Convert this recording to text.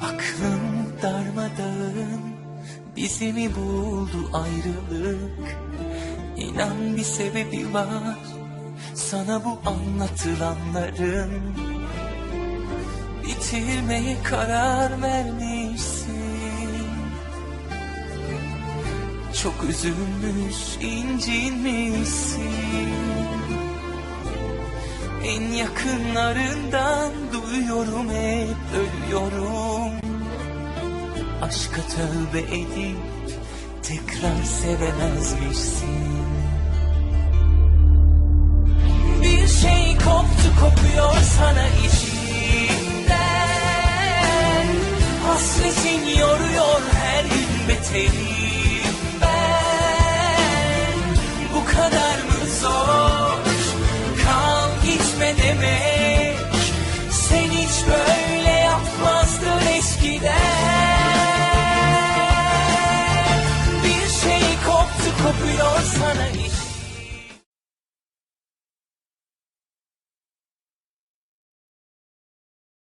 Aklım darmadağın Bizi mi buldu ayrılık? İnan bir sebebi var Sana bu anlatılanların. Bitirmeye karar vermişsin. Çok üzülmüş incinmişsin. En yakınlarından duyuyorum Aşka tövbe edip tekrar sevemezmişsin. Bir şey koptu kopuyor sana içimden. Hasretin yoruyor her gün beterim ben Bu kadar mı zor? Kal gitme demek sana işte